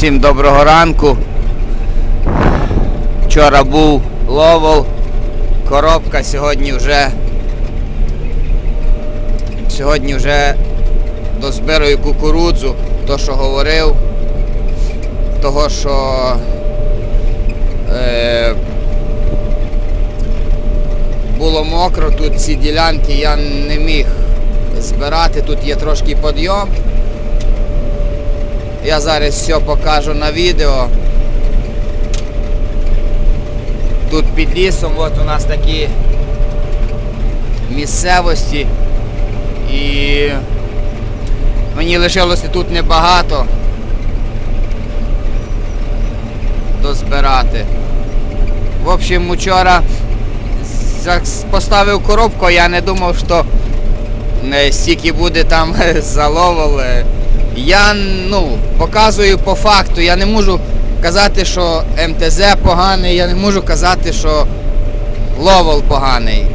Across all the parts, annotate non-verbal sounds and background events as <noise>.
Всім доброго ранку. Вчора був ловол, коробка, сьогодні вже. Сьогодні вже дозбираю кукурудзу, то що говорив, того що е, було мокро, тут ці ділянки я не міг збирати, тут є трошки підйом. Я зараз все покажу на відео. Тут під лісом от у нас такі місцевості і мені лишилося тут небагато дозбирати. В общем, вчора поставив коробку, я не думав, що е, стільки буде там <laughs> заловили. Я ну, показую по факту, я не можу казати, що МТЗ поганий, я не можу казати, що ловол поганий.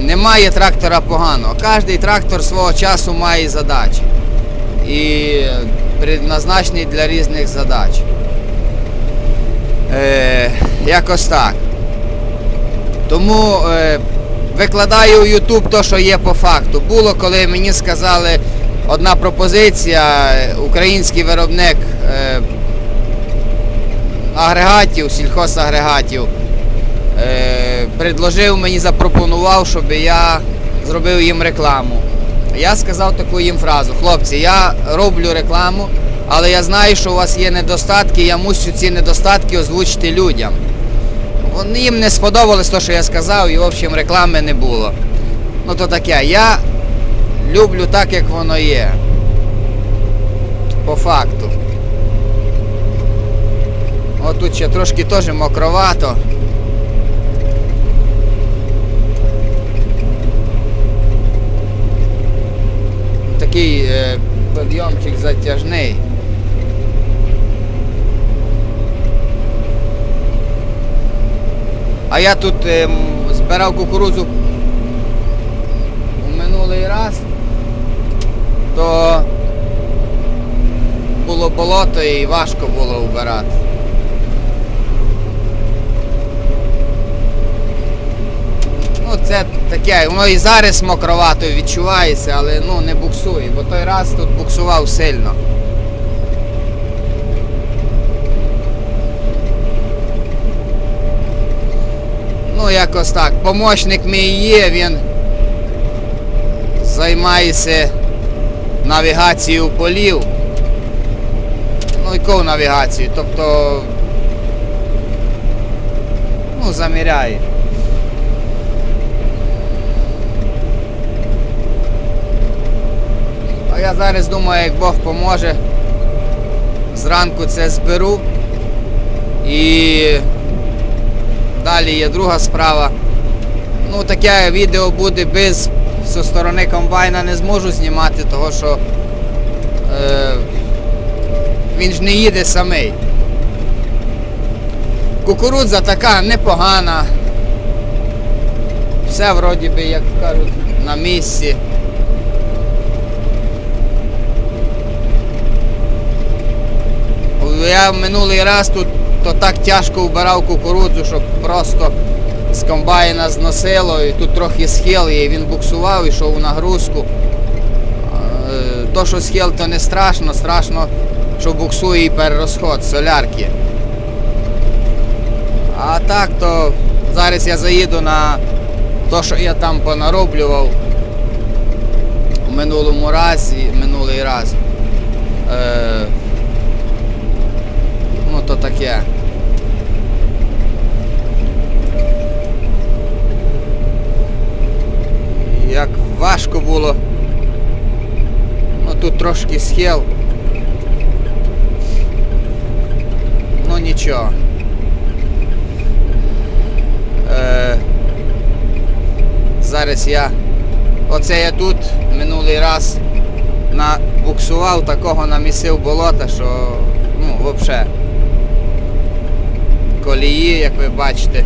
Немає трактора поганого. Кожний трактор свого часу має задачі. І предназначений для різних задач. Е, якось так. Тому е, викладаю у YouTube то, що є по факту. Було, коли мені сказали одна пропозиція, український виробник е, агрегатів, сільхозагрегатів, е, предложив мені, запропонував, щоб я зробив їм рекламу. Я сказав таку їм фразу, хлопці, я роблю рекламу, але я знаю, що у вас є недостатки, я мусю ці недостатки озвучити людям. Вони їм не сподобалось те, що я сказав, і в общем реклами не було. Ну то таке. Я люблю так, як воно є. По факту. От тут ще трошки теж мокровато. Такий е, підйомчик затяжний. А я тут ем, збирав кукурудзу у минулий раз, то було болото і важко було вбирати. Ну це таке, воно і зараз мокровато відчувається, але ну не буксує, бо той раз тут буксував сильно. Ну, якось так. Помощник мій є, він займається навігацією полів. Ну, яку навігацію? Тобто. Ну, заміряє. А я зараз думаю, як Бог поможе, зранку це зберу і Далі є друга справа. Ну, таке відео буде без зі сторони комбайна не зможу знімати, того що е, він ж не їде самий. Кукурудза така непогана. Все вроді би, як кажуть, на місці. Я минулий раз тут то так тяжко вбирав кукурудзу, що просто з комбайна зносило, і тут трохи схил, і він буксував, йшов у нагрузку. То, що схил, то не страшно, страшно, що буксує і перерозход солярки. А так, то зараз я заїду на те, що я там понароблював у минулому разі, минулий раз. Е, було. Ну тут трошки схил. Ну нічого. Е, зараз я... Оце я тут минулий раз набуксував, такого намісив болота, що ну, взагалі колії, як ви бачите,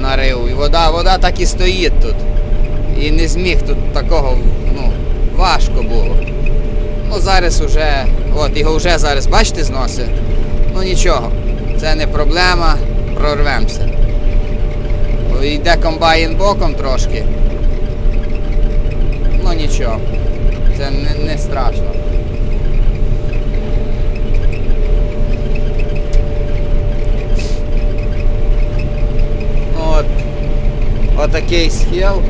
нарив. І вода, вода так і стоїть тут. І не зміг тут такого, ну, важко було. Ну зараз уже, от його вже зараз, бачите, зноси. Ну нічого, це не проблема, прорвемося. Йде комбайн боком трошки. Ну нічого, це не, не страшно. От, отакий схил.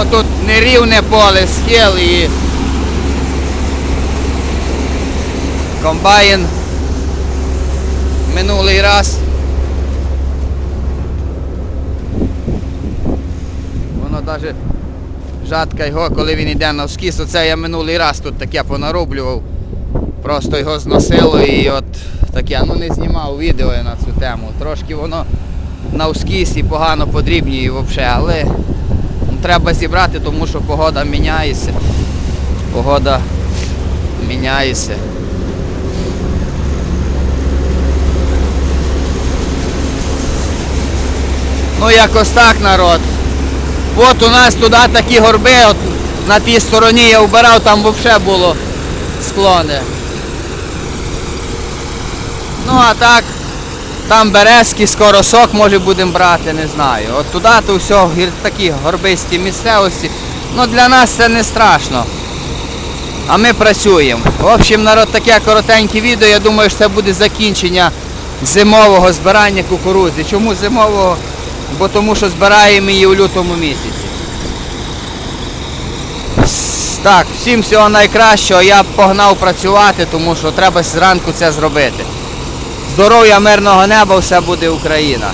Отут нерівне поле, схил і комбайн минулий раз. Воно навіть жатка його, коли він йде на вскіс, оце я минулий раз тут таке понароблював. Просто його зносило і от таке, ну не знімав відео на цю тему. Трошки воно на вскіс і погано подрібнює взагалі, але треба зібрати, тому що погода міняється. Погода міняється. Ну якось так народ. От у нас туди такі горби, от на тій стороні я вбирав, там взагалі було склони. Ну а так, там березки, скоро сок може будемо брати, не знаю. От туди то все такі горбисті місцевості. Ну для нас це не страшно. А ми працюємо. В общем, народ, таке коротеньке відео. Я думаю, що це буде закінчення зимового збирання кукурудзи. Чому зимового? Бо тому що збираємо її у лютому місяці. Так, всім всього найкращого. Я погнав працювати, тому що треба зранку це зробити. Здоров'я, мирного неба, все буде Україна.